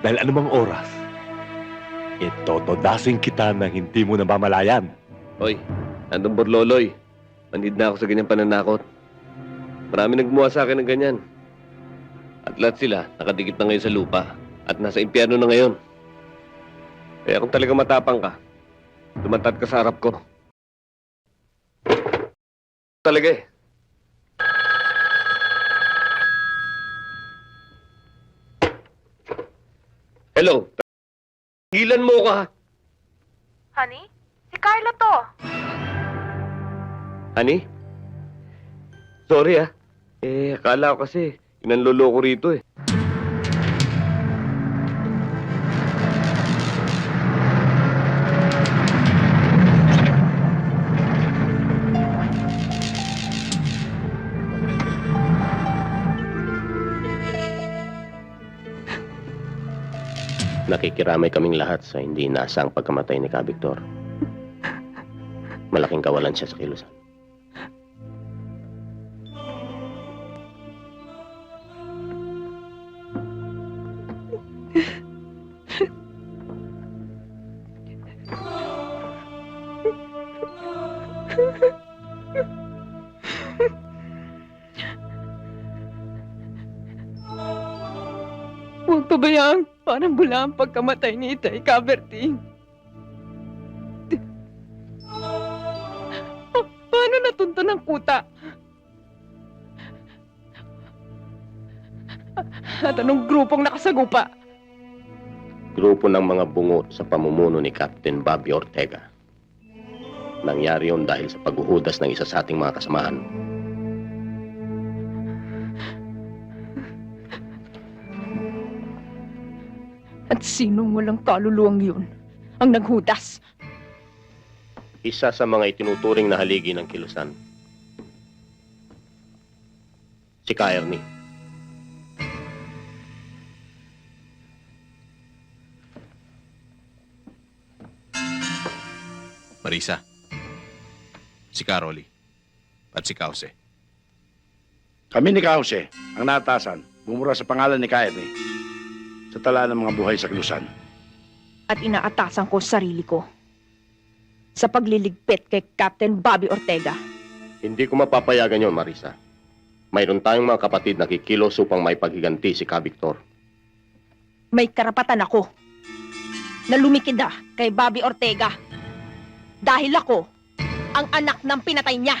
Dahil anumang oras, itotodasin kita na hindi mo namamalayan. Hoy, nandun Borloloy. Manhid na ako sa ganyang pananakot. Marami nagmuha sa akin ng ganyan. At lahat sila nakadikit na ngayon sa lupa at nasa impyerno na ngayon. Kaya kung talaga matapang ka, tumantad ka sa harap ko. Talaga eh. Hello? Gilan mo ka. Honey? Si Carla to. Ani? Sorry ah. Eh, akala ko kasi inanlolo ko rito eh. Nakikiramay kaming lahat sa hindi inaasang pagkamatay ni Ka Victor. Malaking kawalan siya sa kilusan. Huwag pabayaan. Parang bula ang pagkamatay ni Itay Cabertin. Pa- paano natunto ng kuta? At anong grupong nakasagupa? Grupo ng mga bungo sa pamumuno ni Captain Bobby Ortega. Nangyari yon dahil sa paghuhudas ng isa sa ating mga kasamahan. At sinong walang kaluluwang yun? Ang naghudas. Isa sa mga itinuturing na haligi ng kilusan. Si Ka Ernie. Marisa, si Caroli, at si Kause. Kami ni Kause, ang natasan, bumura sa pangalan ni Kaede sa tala ng mga buhay sa Klusan. At inaatasan ko sarili ko. Sa pagliligpit kay Captain Bobby Ortega. Hindi ko mapapayagan yon, Marisa. Mayroon tayong mga kapatid na kikilos upang may paghiganti si Ka Victor. may karapatan ako na lumikida kay Bobby Ortega. Dahil ako ang anak ng pinatay niya.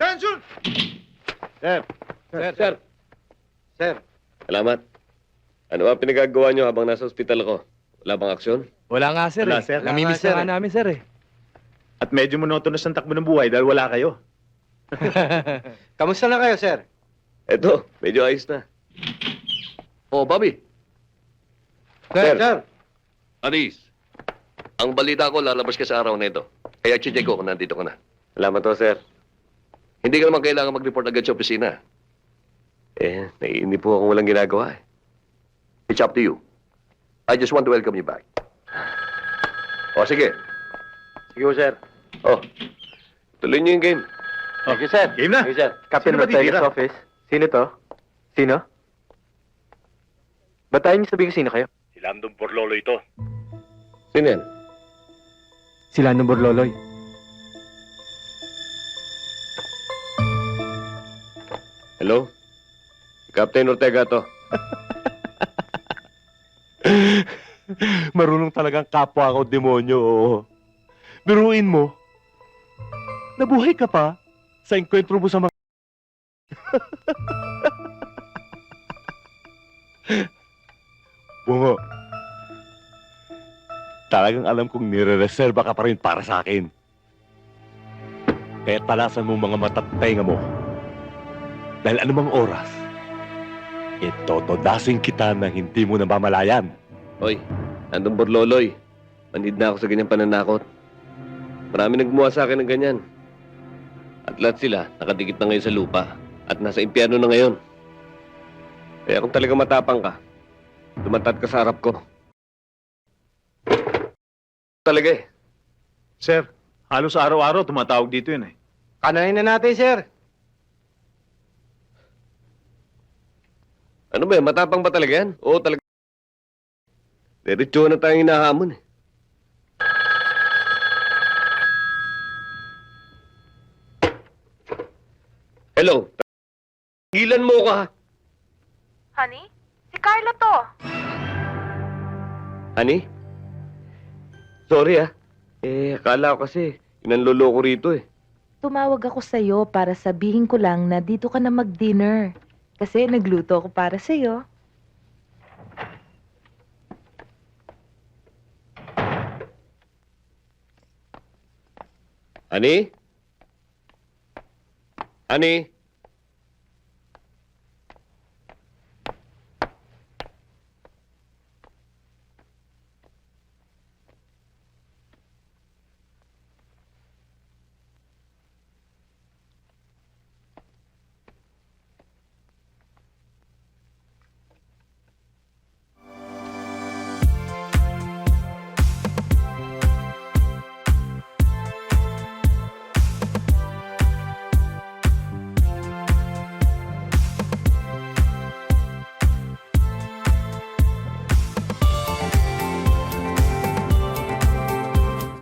Sir, sir. Sir. Salamat. Ano ba pinagagawa nyo habang nasa ospital ako? Wala bang aksyon? Wala nga, sir. Wala, eh. sir. Namimiss na nga sir, namin, sir. Eh. At medyo monotonous ang takbo ng buhay dahil wala kayo. Kamusta na kayo, sir? Eto, medyo ayos na. Oh, Bobby. Sir, Sir. Aris, ang balita ko lalabas ka sa araw na ito. Kaya check ko kung nandito ka na. Salamat to, sir. Hindi ka naman kailangan mag-report agad sa opisina. Eh, naiinip po akong walang ginagawa eh. It's up to you. I just want to welcome you back. O, sige. Sige po, sir. Oh, tuloy niyo yung game. Thank you, sir. Game na. Thank you, sir. Captain Ortega's office. Sino to? Sino? Ba't tayo niyo sabihin sino kayo? Si Landon Borlolo ito. Sino yan? Sila ng Borloloy. Hello? Captain Ortega to. Marunong talagang kapwa ako demonyo, oo. Biruin mo, nabuhay ka pa sa enkwentro mo sa mga... Bungo, talagang alam kong nire-reserva ka pa rin para sa akin. Kaya talasan mo mga mata at tenga mo. Dahil anumang oras, itotodasin kita na hindi mo namamalayan. Hoy, nandun Borloloy. Manhid na ako sa ganyang pananakot. Marami nagmuha sa akin ng ganyan. At lahat sila nakadikit na ngayon sa lupa at nasa impyerno na ngayon. Kaya kung talaga matapang ka, tumantad ka sa harap ko. Talaga eh. Sir, halos araw-araw tumatawag dito yun eh. Kanain na natin, sir. Ano ba yan? Matapang ba talaga yan? Oo talaga. Diretso na tayong hinahamon eh. Hello? Gilan mo ka. Honey? Si Carla to. Ani? Sorry ah. Eh, akala ko kasi, inanlolo ko rito eh. Tumawag ako sa'yo para sabihin ko lang na dito ka na mag-dinner. Kasi nagluto ako para sa'yo. Ani? Ani?